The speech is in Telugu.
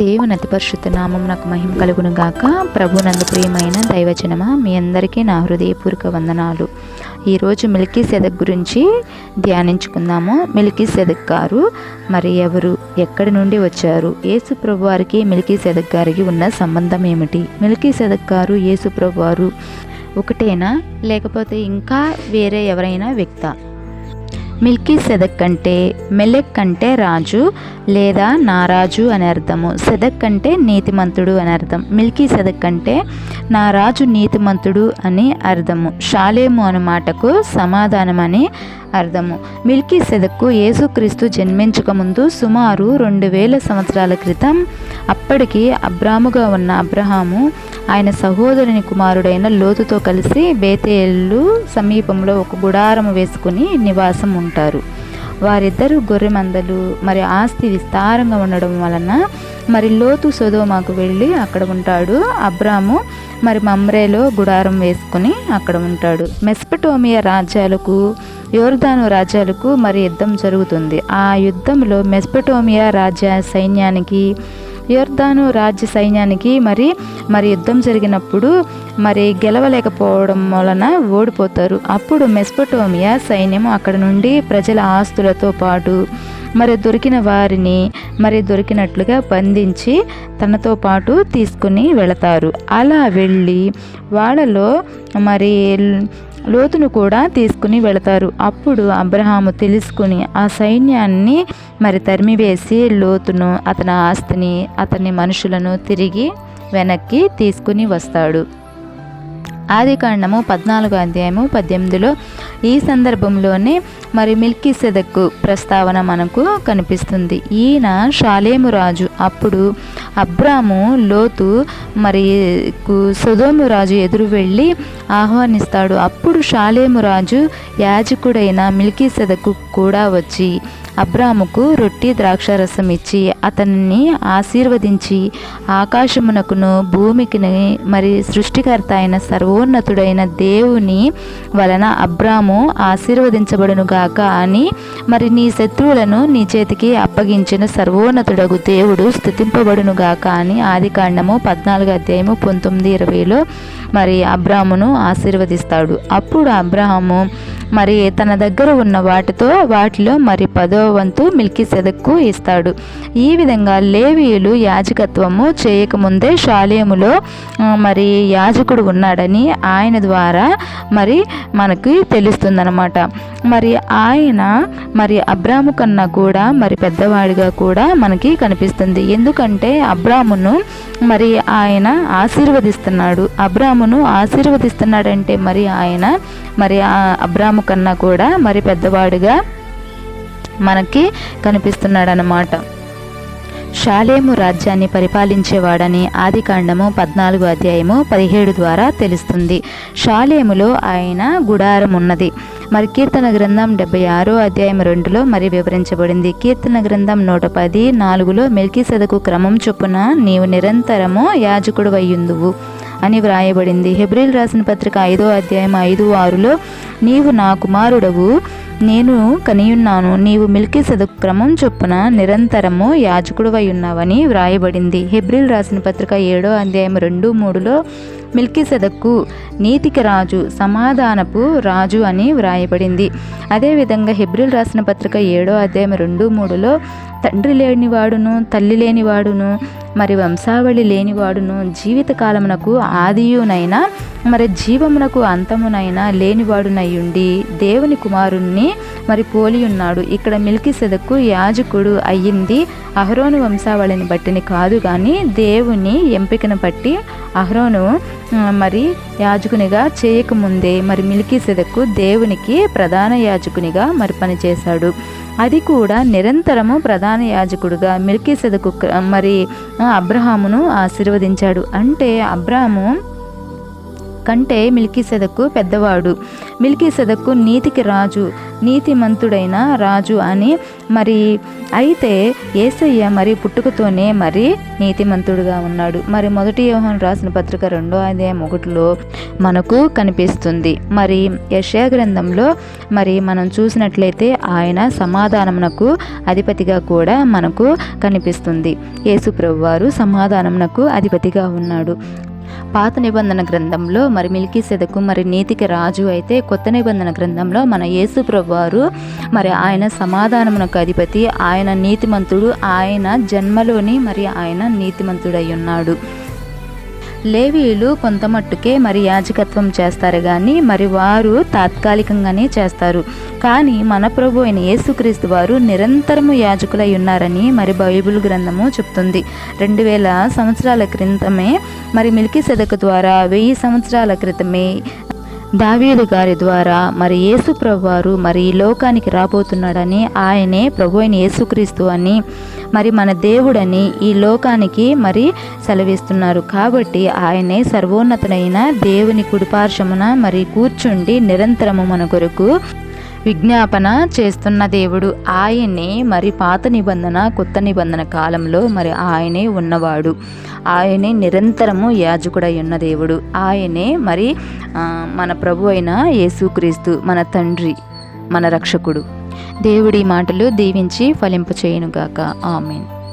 దేవుని అతి పరిశుద్ధ నామం నాకు మహిమ కలుగును గాక. ప్రభు నందు ప్రియమైన దైవజనమా మీ అందరికీ నా హృదయపూర్వక వందనాలు. ఈరోజు మిల్కీ సెదక్ గురించి ధ్యానించుకుందాము. మిల్కీ సెదక్ గారు మరి ఎవరు ఎక్కడి నుండి వచ్చారు యేసు ప్రభు వారికి మిల్కీ సెదక్ గారికి ఉన్న సంబంధం ఏమిటి? మిల్కీ సెదక్ గారు యేసు ప్రభు వారు ఒకటేనా? లేకపోతే ఇంకా వేరే ఎవరైనా వ్యక్త? మిల్కీ సెదక్ అంటే మెలెక్ అంటే రాజు లేదా నారాజు అని అర్థము. సెదక్ అంటే నీతిమంతుడు అని అర్థం. మిల్కీ సెదక్ అంటే నా రాజు నీతిమంతుడు అని అర్థము. షాలేము అనే మాటకు సమాధానం అని అర్థము. మిల్కీ సెదక్కు యేసుక్రీస్తు జన్మించక ముందు సుమారు రెండు వేల సంవత్సరాల క్రితం అప్పటికి అబ్రాముగా ఉన్న అబ్రహాము ఆయన సహోదరుని కుమారుడైన లోతుతో కలిసి బేతేళ్ళు సమీపంలో ఒక గుడారం వేసుకుని నివాసం ఉంటారు వారిద్దరు గొర్రె మందలు మరి ఆస్తి విస్తారంగా ఉండడం వలన మరి లోతు సొదోమాకు వెళ్ళి అక్కడ ఉంటాడు. అబ్రాము మరి మమ్రేలో గుడారం వేసుకుని అక్కడ ఉంటాడు. మెస్పటోమియా రాజ్యాలకు యోర్దాను రాజ్యాలకు మరి యుద్ధం జరుగుతుంది. ఆ యుద్ధంలో మెస్పటోమియా రాజ్య సైన్యానికి యోర్దాను రాజ్య సైన్యానికి మరి మరి యుద్ధం జరిగినప్పుడు మరి గెలవలేకపోవడం వలన ఓడిపోతారు. అప్పుడు మెస్పటోమియా సైన్యం అక్కడ నుండి ప్రజల ఆస్తులతో పాటు మరి దొరికిన వారిని మరి దొరికినట్లుగా బంధించి తనతో పాటు తీసుకుని వెళతారు. అలా వెళ్ళి వాళ్ళలో మరి లోతును కూడా తీసుకుని వెళతారు. అప్పుడు అబ్రహాము తెలుసుకుని ఆ సైన్యాన్ని మరి తరిమివేసి లోతును అతని ఆస్తిని అతని మనుషులను తిరిగి వెనక్కి తీసుకుని వస్తాడు. ఆది కాండము పద్నాలుగో అధ్యాయము పద్దెనిమిదిలో ఈ సందర్భంలోనే మరి మిల్కీ సెదక్కు ప్రస్తావన మనకు కనిపిస్తుంది. ఈయన షాలేము రాజు. అప్పుడు అబ్రాము లోతు మరి సుధోము రాజు ఎదురు వెళ్ళి ఆహ్వానిస్తాడు. అప్పుడు షాలేము రాజు యాజకుడైన మిల్కీసెదకు కూడా వచ్చి అబ్రాముకు రొట్టి ద్రాక్షారసం ఇచ్చి అతన్ని ఆశీర్వదించి ఆకాశమునకును భూమికిని మరి సృష్టికర్త అయిన సర్వోన్నతుడైన దేవుని వలన అబ్రాము ఆశీర్వదించబడును గాక అని మరి నీ శత్రువులను నీ చేతికి అప్పగించిన సర్వోన్నతుడగు దేవుడు స్థుతింపబడును గాక అని ఆది కాండము పద్నాలుగు అధ్యాయము పంతొమ్మిది ఇరవైలో మరి అబ్రామును ఆశీర్వదిస్తాడు. అప్పుడు అబ్రహాము మరి తన దగ్గర ఉన్న వాటితో వాటిలో మరి పదో వంతు మిల్కీ సెదక్కు ఇస్తాడు. ఈ విధంగా లేవీయులు యాజకత్వము చేయకముందే శాలేములో మరి యాజకుడు ఉన్నాడని ఆయన ద్వారా మరి మనకి తెలుస్తుందన్నమాట. మరి ఆయన మరి అబ్రాము కన్నా కూడా మరి పెద్దవాడిగా కూడా మనకి కనిపిస్తుంది. ఎందుకంటే అబ్రామును మరి ఆయన ఆశీర్వదిస్తున్నాడు. అబ్రామును ఆశీర్వదిస్తున్నాడంటే మరి ఆయన మరి అబ్రాము కన్నా కూడా మరి పెద్దవాడిగా మనకి కనిపిస్తున్నాడు అన్నమాట షాలేము రాజ్యాన్ని పరిపాలించేవాడని ఆదికాండము పద్నాలుగు అధ్యాయము పదిహేడు ద్వారా తెలుస్తుంది. షాలేములో ఆయన గుడారం ఉన్నది మరి కీర్తన గ్రంథం డెబ్బై ఆరో అధ్యాయం రెండులో మరి వివరించబడింది. కీర్తన గ్రంథం నూట పది నాలుగులో మెల్కీ సెదకు క్రమం చొప్పున నీవు నిరంతరము యాజకుడు అయ్యుందువు అని వ్రాయబడింది. హెబ్రిల్ రాసిన పత్రిక ఐదో అధ్యాయం ఐదు ఆరులో నీవు నా కుమారుడవు నేను కనియున్నాను. నీవు మిల్కి క్రమం చొప్పున నిరంతరము యాజకుడువై ఉన్నావని వ్రాయబడింది. హెబ్రిల్ రాసిన పత్రిక ఏడో అధ్యాయం రెండు మూడులో మిల్కీ సెదక్కు నీతికి రాజు సమాధానపు రాజు అని వ్రాయబడింది. అదేవిధంగా హెబ్రిల్ రాసిన పత్రిక ఏడో అధ్యాయం రెండు మూడులో తండ్రి లేనివాడును తల్లి లేనివాడును మరి వంశావళి లేనివాడును జీవితకాలమునకు ఆదియునైనా మరి జీవమునకు అంతమునైనా లేనివాడునయ్యుండి దేవుని కుమారుణ్ణి మరి పోలి ఉన్నాడు ఇక్కడ మిల్కి సెదకు యాజకుడు అయ్యింది అహరోను వంశావళిని బట్టిని కాదు కానీ దేవుని ఎంపికను బట్టి అహరోను మరి యాజకునిగా చేయకముందే మరి మిల్కీ సెదకు దేవునికి ప్రధాన యాజకునిగా మరి పనిచేశాడు. అది కూడా నిరంతరము ప్రధాన యాజకుడుగా మిల్కీ సెదకు మరి అబ్రహామును ఆశీర్వదించాడు. అంటే అబ్రహాము కంటే మిల్కీసెదకు పెద్దవాడు. మిల్కీసెదకు నీతికి రాజు నీతిమంతుడైన రాజు అని మరి అయితే ఏసయ్య మరి పుట్టుకతోనే మరి నీతిమంతుడుగా ఉన్నాడు. మరి మొదటి యోహన్ రాసిన పత్రిక రెండో అధ్యాయం ఒకటిలో మనకు కనిపిస్తుంది. మరి యశా గ్రంథంలో మరి మనం చూసినట్లయితే ఆయన సమాధానమునకు అధిపతిగా కూడా మనకు కనిపిస్తుంది. యేసు ప్రభువారు సమాధానమునకు అధిపతిగా ఉన్నాడు. పాత నిబంధన గ్రంథంలో మరి మిల్కీ సెదకు మరి నీతికి రాజు అయితే కొత్త నిబంధన గ్రంథంలో మన యేసు ప్రభువారు మరి ఆయన సమాధానమునకు అధిపతి ఆయన నీతిమంతుడు ఆయన జన్మలోని మరి ఆయన నీతిమంతుడై ఉన్నాడు. లేవీలు కొంతమట్టుకే మరి యాజకత్వం చేస్తారు కానీ మరి వారు తాత్కాలికంగానే చేస్తారు. కానీ మన ప్రభు అయిన యేసుక్రీస్తు వారు నిరంతరము యాజకులై ఉన్నారని మరి బైబిల్ గ్రంథము చెప్తుంది. రెండు వేల సంవత్సరాల క్రితమే మరి మిల్కీ సెదక ద్వారా వెయ్యి సంవత్సరాల క్రితమే దావీదు గారి ద్వారా మరి యేసు ప్రభువారు మరి ఈ లోకానికి రాబోతున్నాడని ఆయనే ప్రభు అయిన యేసుక్రీస్తు అని మరి మన దేవుడని ఈ లోకానికి మరి సెలవిస్తున్నారు. కాబట్టి ఆయనే సర్వోన్నతుడైన దేవుని కుడిపార్శ్వమున మరి కూర్చుండి నిరంతరము మన కొరకు విజ్ఞాపన చేస్తున్న దేవుడు ఆయనే మరి పాత నిబంధన కొత్త నిబంధన కాలంలో మరి ఆయనే ఉన్నవాడు. ఆయనే నిరంతరము యాజకుడై ఉన్న దేవుడు. ఆయనే మరి మన ప్రభు అయిన యేసుక్రీస్తు మన తండ్రి మన రక్షకుడు. దేవుడి మాటలు దీవించి ఫలింపచేయునుగాక. ఆమెన్.